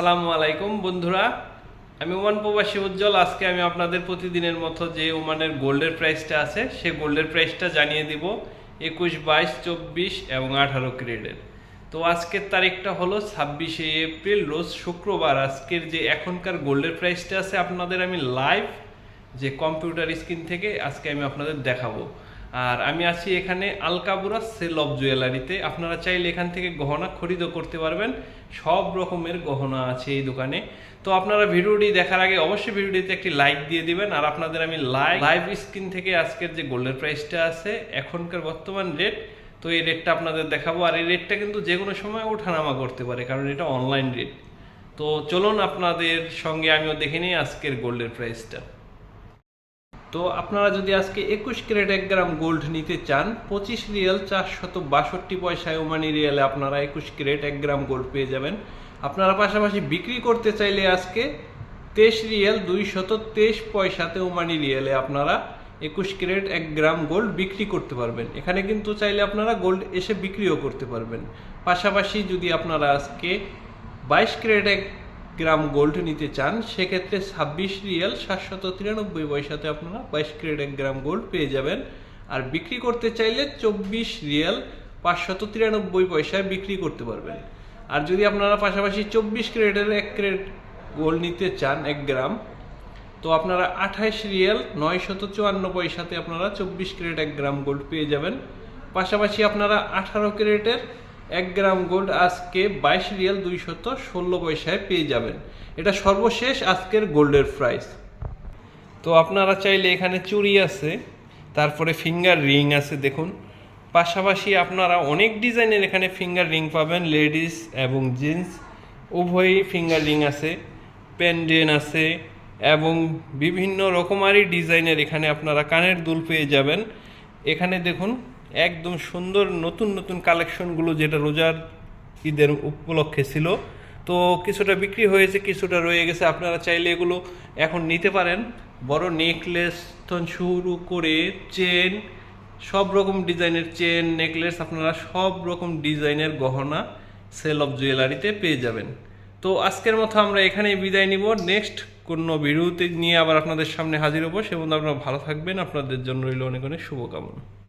আসসালামু আলাইকুম, বন্ধুরা। আমি ওমান প্রবাসী উজ্জ্বল। আজকে আমি আপনাদের প্রতিদিনের মতো যে ওমানের গোল্ডের প্রাইসটা আছে, সে গোল্ডের প্রাইসটা জানিয়ে দিব একুশ, বাইশ, চব্বিশ এবং আঠারো ক্রেডের তো আজকের তারিখটা হলো ছাব্বিশে এপ্রিল, রোজ শুক্রবার। আজকের যে এখনকার গোল্ডের প্রাইসটা আছে আপনাদের আমি লাইভ যে কম্পিউটার স্ক্রিন থেকে আজকে আমি আপনাদের দেখাবো। আর আমি আছি এখানে আলকাবুরা সেল অফ জুয়েলারিতে। আপনারা চাইলে এখান থেকে গহনা খরিদও করতে পারবেন। সব রকমের গহনা আছে এই দোকানে। তো আপনারা ভিডিওটি দেখার আগে অবশ্যই ভিডিওটিতে একটি লাইক দিয়ে দিবেন। আর আপনাদের আমি লাইভ লাইভ স্ক্রিন থেকে আজকের যে গোল্ডের প্রাইসটা আছে, এখনকার বর্তমান রেট তো এই রেটটা আপনাদের দেখাবো। আর এই রেটটা কিন্তু যে কোনো সময় ওঠানামা করতে পারে, কারণ এটা অনলাইন রেট তো চলুন আপনাদের সঙ্গে আমিও দেখে নিই আজকের গোল্ডের প্রাইসটা তো আপনারা যদি আজকে একুশ ক্যারেট এক গ্রাম গোল্ড নিতে চান, পঁচিশ রিয়াল চারশত বাষট্টি পয়সায় ওমানি রিয়ালে আপনারা একুশ ক্যারেট এক গ্রাম গোল্ড পেয়ে যাবেন। আপনারা পাশাপাশি বিক্রি করতে চাইলে আজকে তেইশ রিয়াল দুইশত তেইশ পয়সাতে ওমানি রিয়ালে আপনারা একুশ ক্যারেট এক গ্রাম গোল্ড বিক্রি করতে পারবেন। এখানে কিন্তু চাইলে আপনারা গোল্ড এসে বিক্রিও করতে পারবেন। পাশাপাশি যদি আপনারা আজকে বাইশ ক্যারেট এক গ্রাম গোল্ড নিতে চান, সেক্ষেত্রে ছাব্বিশ রিয়াল সাতশত তিরানব্বই পয়সাতে আপনারা বাইশ ক্যারেট এক গ্রাম গোল্ড পেয়ে যাবেন। আর বিক্রি করতে চাইলে চব্বিশ রিয়াল পাঁচশত তিরানব্বই পয়সায় বিক্রি করতে পারবেন। আর যদি আপনারা পাশাপাশি চব্বিশ ক্যারেটের এক ক্যারেট গোল্ড নিতে চান এক গ্রাম, তো আপনারা আঠাইশ রিয়াল নয়শত চুয়ান্ন পয়সাতে আপনারা চব্বিশ ক্যারেট এক গ্রাম গোল্ড পেয়ে যাবেন। পাশাপাশি আপনারা আঠারো ক্যারেটের এক গ্রাম গোল্ড আজকে বাইশ রিয়াল দুইশত ষোলো পয়সায় পেয়ে যাবেন। এটা সর্বশেষ আজকের গোল্ডের প্রাইস। তো আপনারা চাইলে এখানে চুরি আছে, তারপরে ফিঙ্গার রিং আছে দেখুন। পাশাপাশি আপনারা অনেক ডিজাইনের এখানে ফিঙ্গার রিং পাবেন, লেডিস এবং জেন্টস উভয়ই ফিঙ্গার রিং আছে, পেন্ডেন আছে এবং বিভিন্ন রকমারি ডিজাইনের এখানে আপনারা কানের দুল পেয়ে যাবেন। এখানে দেখুন একদম সুন্দর নতুন নতুন কালেকশনগুলো যেটা রোজার ঈদের উপলক্ষে ছিল। তো কিছুটা বিক্রি হয়েছে, কিছুটা রয়ে গেছে। আপনারা চাইলে এগুলো এখন নিতে পারেন। বড় নেকলেস শুরু করে চেন, সব রকম ডিজাইনের চেন, নেকলেস আপনারা সব রকম ডিজাইনের গহনা সেল অফ জুয়েলারিতে পেয়ে যাবেন। তো আজকের মতো আমরা এখানেই বিদায় নিব। নেক্সট কোনো ভিডিওতে নিয়ে আবার আপনাদের সামনে হাজির হব। সে বন্ধু আপনারা ভালো থাকবেন। আপনাদের জন্য রইল অনেক অনেক শুভকামনা।